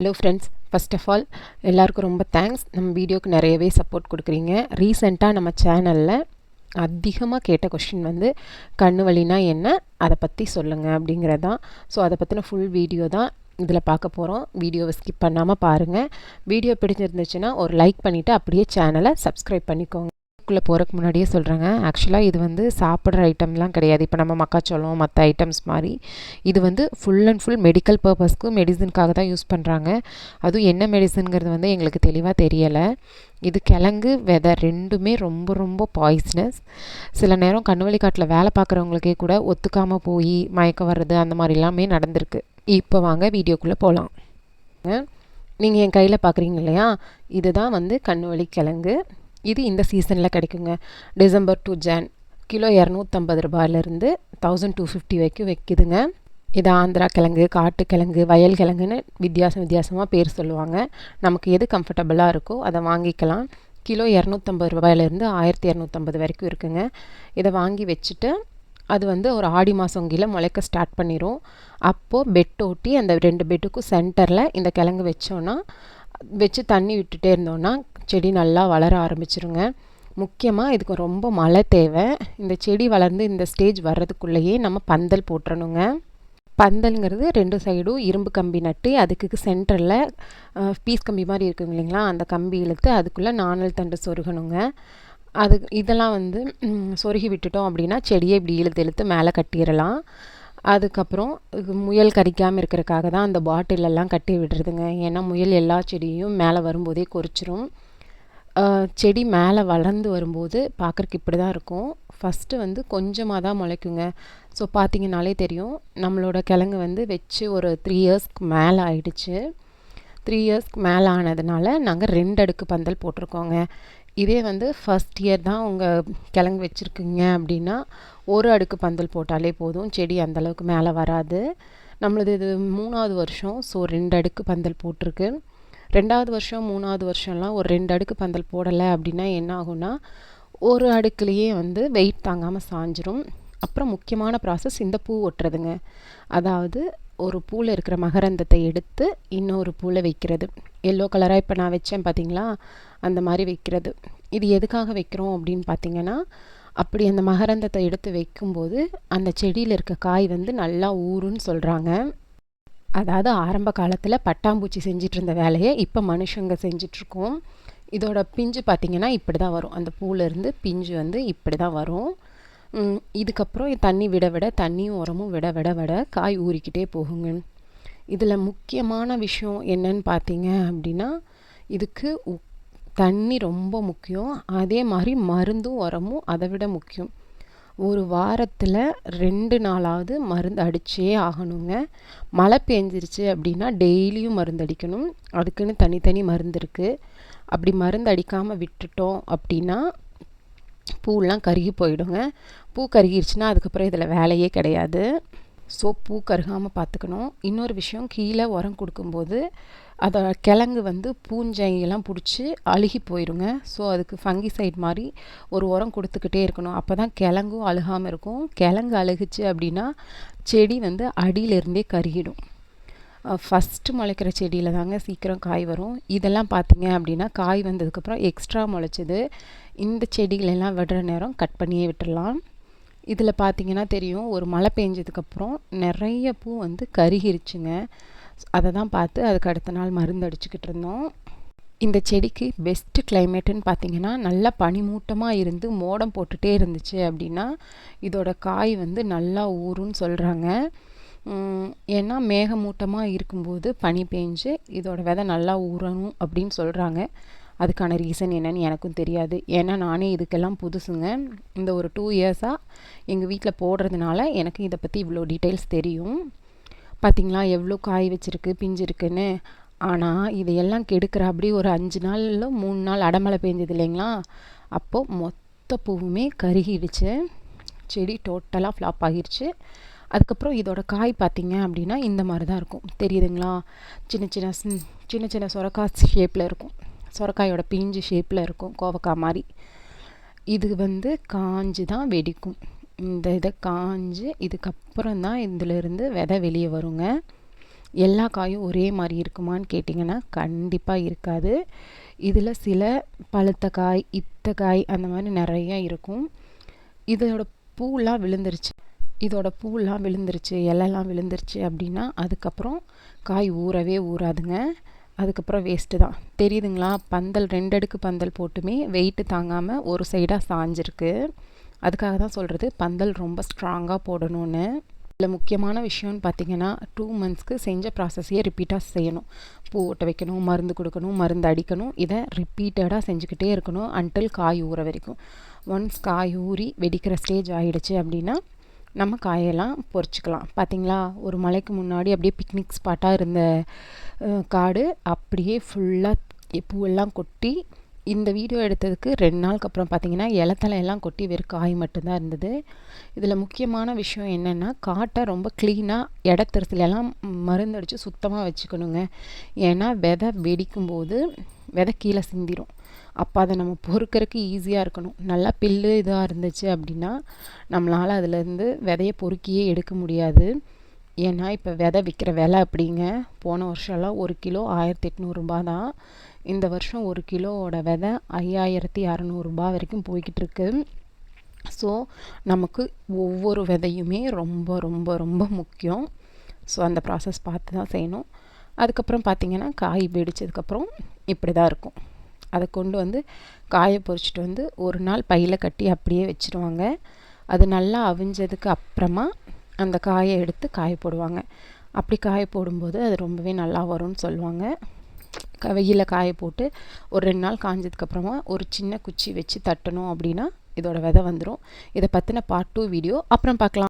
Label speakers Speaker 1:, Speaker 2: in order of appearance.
Speaker 1: Hello friends first of all எல்லாருக்கும் ரொம்ப thanks நம்ம வீடியோக்கு நிறையவே சப்போர்ட் கொடுக்குறீங்க. ரீசெண்டாக நம்ம சேனலில் அதிகமாக கேட்ட கொஷின் வந்து கண்ணு வலினா என்ன? அதை பற்றி சொல்லுங்கள் அப்படிங்கிறது. தான் ஸோ அதை பற்றின ஃபுல் வீடியோ தான் இதில் பார்க்க போகிறோம் வீடியோவை ஸ்கிப் பண்ணாமல் பாருங்கள் வீடியோ பிடிச்சிருந்துச்சுன்னா ஒரு லைக் பண்ணிவிட்டு அப்படியே சேனலை சப்ஸ்கிரைப் பண்ணிக்கோங்க. குள்ளே போகிறதுக்கு முன்னாடியே சொல்கிறேங்க ஆக்சுவலாக இது வந்து சாப்பிட்ற ஐட்டம்லாம் கிடையாது. இப்போ நம்ம மக்காச்சோளம் மற்ற ஐட்டம்ஸ் மாதிரி இது வந்து ஃபுல் அண்ட் ஃபுல் மெடிக்கல் பர்பஸ்க்கு மெடிசனுக்காக தான் யூஸ் பண்ணுறாங்க அதுவும் என்ன மெடிசனுங்கிறது வந்து எங்களுக்கு தெளிவாக தெரியலை. இது கிழங்கு விதை ரெண்டுமே ரொம்ப ரொம்ப பாய்ஸ்னஸ் சில நேரம் கண்ணுவலி காட்டில் வேலை பார்க்குறவங்களுக்கே கூட ஒத்துக்காமல் போய் மயக்கம் வர்றது அந்த மாதிரி எல்லாமே நடந்திருக்கு. இப்போ வாங்க வீடியோக்குள்ளே போகலாம் நீங்கள் என் கையில் பார்க்குறீங்க இல்லையா? இதுதான் வந்து கண்ணுவலி கிழங்கு. இது இந்த சீசனில் கிடைக்குங்க. டிசம்பர் டு ஜான் கிலோ இரநூத்தம்பது ரூபாயிலேருந்து தௌசண்ட் டூ ஃபிஃப்டி வரைக்கும் வைக்குதுங்க. இது ஆந்திரா கிழங்கு காட்டு கிழங்கு வயல் கிழங்குன்னு வித்தியாசம் வித்தியாசமாக பேர் சொல்லுவாங்க. நமக்கு எது கம்ஃபர்டபுளாக இருக்கோ அதை வாங்கிக்கலாம். கிலோ இரநூத்தம்பது ரூபாயிலேருந்து ஆயிரத்தி இரநூத்தம்பது வரைக்கும் இருக்குங்க. இதை வாங்கி வச்சுட்டு அது வந்து ஒரு ஆடி மாதம் கீழே முளைக்க ஸ்டார்ட் பண்ணிடும் அப்போது பெட் ஓட்டி அந்த ரெண்டு பெட்டுக்கும் சென்டரில் இந்த கிழங்கு வச்சோன்னா வச்சு தண்ணி விட்டுட்டே இருந்தோன்னா செடி நல்லா வளர ஆரம்பிச்சிருங்க. முக்கியமாக இதுக்கு ரொம்ப மழை தேவை. இந்த செடி வளர்ந்து இந்த ஸ்டேஜ் வர்றதுக்குள்ளேயே நம்ம பந்தல் போட்டுறணுங்க. பந்தல்ங்கிறது ரெண்டு சைடும் இரும்பு கம்பி நட்டு அதுக்கு சென்டரில் பீஸ் கம்பி மாதிரி இருக்குங்க இல்லைங்களா? அந்த கம்பி இழுத்து அதுக்குள்ளே நாணல் தண்டு சொருகணுங்க. அது இதெல்லாம் வந்து சொருகி விட்டுட்டோம் அப்படின்னா செடியை இப்படி இழுத்து இழுத்து மேலே கட்டிடலாம். அதுக்கப்புறம் முயல் கறிக்காமல் இருக்கிறதுக்காக தான் அந்த பாட்டிலெல்லாம் கட்டி விடுறதுங்க. ஏன்னா முயல் எல்லா செடியும் மேலே வரும்போதே கொறிச்சிரும். செடி மேலே வளர்ந்து வரும்போது பார்க்குறக்கு இப்படி தான் இருக்கும். ஃபஸ்ட்டு வந்து கொஞ்சமாக தான் முளைக்குங்க. ஸோ பார்த்தீங்கனாலே தெரியும். நம்மளோட கிழங்கு வந்து வச்சு ஒரு த்ரீ இயர்ஸ்க்கு மேலே ஆயிடுச்சு. த்ரீ இயர்ஸ்க்கு மேலே ஆனதுனால நாங்கள் ரெண்டு அடுக்கு பந்தல் போட்டிருக்கோங்க. இதே வந்து ஃபஸ்ட் இயர் தான் உங்கள் கிழங்கு வச்சுருக்கீங்க அப்படின்னா ஒரு அடுக்கு பந்தல் போட்டாலே போதும். செடி அந்தளவுக்கு மேலே வராது. நம்மளது இது மூணாவது வருஷம். ஸோ ரெண்டு அடுக்கு பந்தல் போட்டிருக்கு. ரெண்டாவது வருஷம் மூணாவது வருஷம்லாம் ஒரு ரெண்டு அடுக்கு பந்தல் போடலை அப்படின்னா என்ன ஆகும்னா ஒரு அடுக்குலேயே வந்து வெயிட் தாங்காமல் சாஞ்சிரும். அப்புறம் முக்கியமான ப்ராசஸ் இந்த பூ ஒட்டுறதுங்க. அதாவது ஒரு பூவில் இருக்கிற மகரந்தத்தை எடுத்து இன்னொரு பூவில் வைக்கிறது. எல்லோ கலராக இப்போ நான் வச்சேன் பார்த்தீங்களா அந்த மாதிரி வைக்கிறது. இது எதுக்காக வைக்கிறோம் அப்படின்னு பார்த்தீங்கன்னா அப்படி அந்த மகரந்தத்தை எடுத்து வைக்கும்போது அந்த செடியில் இருக்க காய் வந்து நல்லா ஊறுன்னு சொல்கிறாங்க அதாவது ஆரம்ப காலத்தில் பட்டாம்பூச்சி செஞ்சிட்டு இருந்த வேலையை இப்போ மனுஷங்க செஞ்சிட்ருக்கோம். இதோட பிஞ்சு பார்த்திங்கன்னா இப்படி தான் வரும். அந்த பூலேருந்து பிஞ்சு வந்து இப்படி தான் வரும் இதுக்கப்புறம் தண்ணி விட விட தண்ணியும் உரமும் விட விட விட காய் ஊறிக்கிட்டே போகுங்க. இதில் முக்கியமான விஷயம் என்னன்னு பார்த்தீங்க அப்படின்னா இதுக்கு தண்ணி ரொம்ப முக்கியம். அதே மாதிரி மருந்தும் உரமும் அதை விட முக்கியம். ஒரு வாரத்தில் ரெண்டு நாளாவது மருந்து அடித்தே ஆகணுங்க. மழை பெஞ்சிருச்சு அப்படின்னா டெய்லியும் மருந்து அடிக்கணும். அதுக்குன்னு தனித்தனி மருந்து இருக்குது அப்படி மருந்து அடிக்காமல் விட்டுட்டோம் அப்படின்னா பூலாம் கருகி போயிடுங்க. பூ கருகிருச்சுன்னா அதுக்கப்புறம் இதில் வேலையே கிடையாது. ஸோ பூ கருகாமல் பார்த்துக்கணும். இன்னொரு விஷயம் கீழே உரம் கொடுக்கும்போது அதை கிழங்கு வந்து பூஞ்சைங்கெல்லாம் பிடிச்சி அழுகி போயிடுங்க ஸோ அதுக்கு ஃபங்கி சைட் மாதிரி ஒரு உரம் கொடுத்துக்கிட்டே இருக்கணும். அப்போ தான் கிழங்கும் அழுகாமல் இருக்கும். கிழங்கு அழுகுச்சு அப்படின்னா செடி வந்து அடியிலிருந்தே கருகிடும். ஃபஸ்ட்டு முளைக்கிற செடியில் தாங்க சீக்கிரம் காய் வரும். இதெல்லாம் பார்த்தீங்க அப்படின்னா காய் வந்ததுக்கப்புறம் எக்ஸ்ட்ரா முளைச்சது. இந்த செடிகளெல்லாம் விடுற நேரம் கட் பண்ணியே விட்டுடலாம் இதில் பார்த்தீங்கன்னா தெரியும் ஒரு மழை பெஞ்சதுக்கப்புறம் நிறைய பூ வந்து கருகிருச்சுங்க. அதை தான் பார்த்து அதுக்கு அடுத்த நாள் மருந்து அடிச்சுக்கிட்டு இருந்தோம். இந்த செடிக்கு பெஸ்ட்டு கிளைமேட்டுன்னு பார்த்தீங்கன்னா நல்லா பனிமூட்டமாக இருந்து மோடம் போட்டுகிட்டே இருந்துச்சு அப்படின்னா இதோட காய் வந்து நல்லா ஊறுன்னு சொல்கிறாங்க ஏன்னா மேகமூட்டமாக இருக்கும்போது பனி பெஞ்சு இதோட விதை நல்லா ஊறணும் அப்படின்னு சொல்கிறாங்க அதுக்கான ரீசன் என்னன்னு எனக்கும் தெரியாது. ஏன்னா நானே இதுக்கெல்லாம் புதுசுங்க. இந்த ஒரு டூ இயர்ஸாக எங்கள் வீட்டில் போடுறதுனால எனக்கு இதை பற்றி இவ்வளோ டீட்டெயில்ஸ் தெரியும். பார்த்திங்களா எவ்வளோ காய் வச்சுருக்கு பிஞ்சிருக்குன்னு. ஆனால் இதையெல்லாம் கெடுக்கிற அப்படி ஒரு அஞ்சு நாளில் மூணு நாள் அடமழை பெஞ்சது இல்லைங்களா? அப்போது மொத்த பூவுமே கருகிடுச்சு. செடி டோட்டலாக ஃப்ளாப் ஆகிருச்சு. அதுக்கப்புறம் இதோட காய் பார்த்திங்க அப்படின்னா இந்த மாதிரி தான் இருக்கும். தெரியுதுங்களா? சின்ன சின்ன சின்ன சின்ன சொரக்காய் ஷேப்பில் இருக்கும். சொரக்காயோட பிஞ்சு ஷேப்பில் இருக்கும் கோவக்காய் மாதிரி. இது வந்து காஞ்சு தான் வெடிக்கும். இந்த இதை காஞ்சு இதுக்கப்புறம் தான் இதிலேருந்து விதை வெளியே வருங்க. எல்லா காயும் ஒரே மாதிரி இருக்குமான்னு கேட்டிங்கன்னா கண்டிப்பாக இருக்காது. இதில் சில பழுத்த காய் இத்த காய் அந்த மாதிரி நிறையா இருக்கும். இதோட பூலாம் விழுந்துருச்சு. இதோட பூலாம் விழுந்துருச்சு இலைலாம் விழுந்துருச்சு அப்படின்னா அதுக்கப்புறம் காய் ஊறவே ஊறாதுங்க. அதுக்கப்புறம் வேஸ்ட்டு தான். தெரியுதுங்களா? பந்தல் ரெண்டு அடுக்கு பந்தல் போட்டுமே வெயிட்டு தாங்காமல் ஒரு சைடாக சாஞ்சிருக்கு. அதுக்காக தான் சொல்கிறது பந்தல் ரொம்ப ஸ்ட்ராங்காக போடணும்னு. இதில் முக்கியமான விஷயம்னு பார்த்தீங்கன்னா டூ மந்த்ஸ்க்கு செஞ்ச ப்ராசஸையே ரிப்பீட்டாக செய்யணும். பூ ஓட்ட வைக்கணும் மருந்து கொடுக்கணும் மருந்து அடிக்கணும் இதை ரிப்பீட்டடாக செஞ்சுக்கிட்டே இருக்கணும் அன்டில் காய் ஊற வரைக்கும். ஒன்ஸ் காய் ஊறி வெடிக்கிற ஸ்டேஜ் ஆகிடுச்சு அப்படின்னா நம்ம காயெல்லாம் பொறிச்சிக்கலாம். பார்த்திங்களா ஒரு மலைக்கு முன்னாடி அப்படியே பிக்னிக் ஸ்பாட்டாக இருந்த காடு அப்படியே ஃபுல்லாக பூவெல்லாம் கொட்டி இந்த வீடியோ எடுத்ததுக்கு ரெண்டு நாளுக்கு அப்புறம் பார்த்தீங்கன்னா இலத்தலையெல்லாம் கொட்டி வெறும் காய் மட்டும்தான் இருந்தது. இதில் முக்கியமான விஷயம் என்னென்னா காட்டை ரொம்ப க்ளீனாக இடத்தரத்துலலாம் மருந்தடித்து சுத்தமாக வச்சுக்கணுங்க. ஏன்னா விதை வெடிக்கும்போது விதை கீழே சிந்திரும். அப்போ அதை நம்ம பொறுக்கிறதுக்கு ஈஸியாக இருக்கணும். நல்லா பில்லு இதாக இருந்துச்சு அப்படின்னா நம்மளால் அதுலேருந்து விதையை பொறுக்கியே எடுக்க முடியாது. ஏன்னா இப்போ விதை விற்கிற விலை அப்படிங்க போன வருஷம்லாம் ஒரு கிலோ ஆயிரத்தி எட்நூறுபா தான். இந்த வருஷம் ஒரு கிலோவோட விதை ஐயாயிரத்தி அறநூறுபா வரைக்கும் போய்கிட்டு இருக்கு. ஸோ நமக்கு ஒவ்வொரு விதையுமே ரொம்ப ரொம்ப ரொம்ப முக்கியம். ஸோ அந்த ப்ராசஸ் பார்த்து தான் செய்யணும். அதுக்கப்புறம் பார்த்திங்கன்னா காய் பிடிச்சதுக்கப்புறம் இப்படி தான் இருக்கும். அதை கொண்டு வந்து காய பொறிச்சிட்டு வந்து ஒரு நாள் பையில் கட்டி அப்படியே வச்சுருவாங்க. அது நல்லா அவிஞ்சதுக்கு அப்புறமா அந்த காயை எடுத்து காய போடுவாங்க. அப்படி காய போடும்போது அது ரொம்பவே நல்லா வரும்னு சொல்லுவாங்க. வெயிலில் காய போட்டு ஒரு ரெண்டு நாள் காஞ்சதுக்கப்புறமா ஒரு சின்ன குச்சி வச்சு தட்டணும் அப்படின்னா இதோட விதை வந்துடும் இதை பற்றின பார்ட் டூ வீடியோ அப்புறம் பார்க்கலாம்.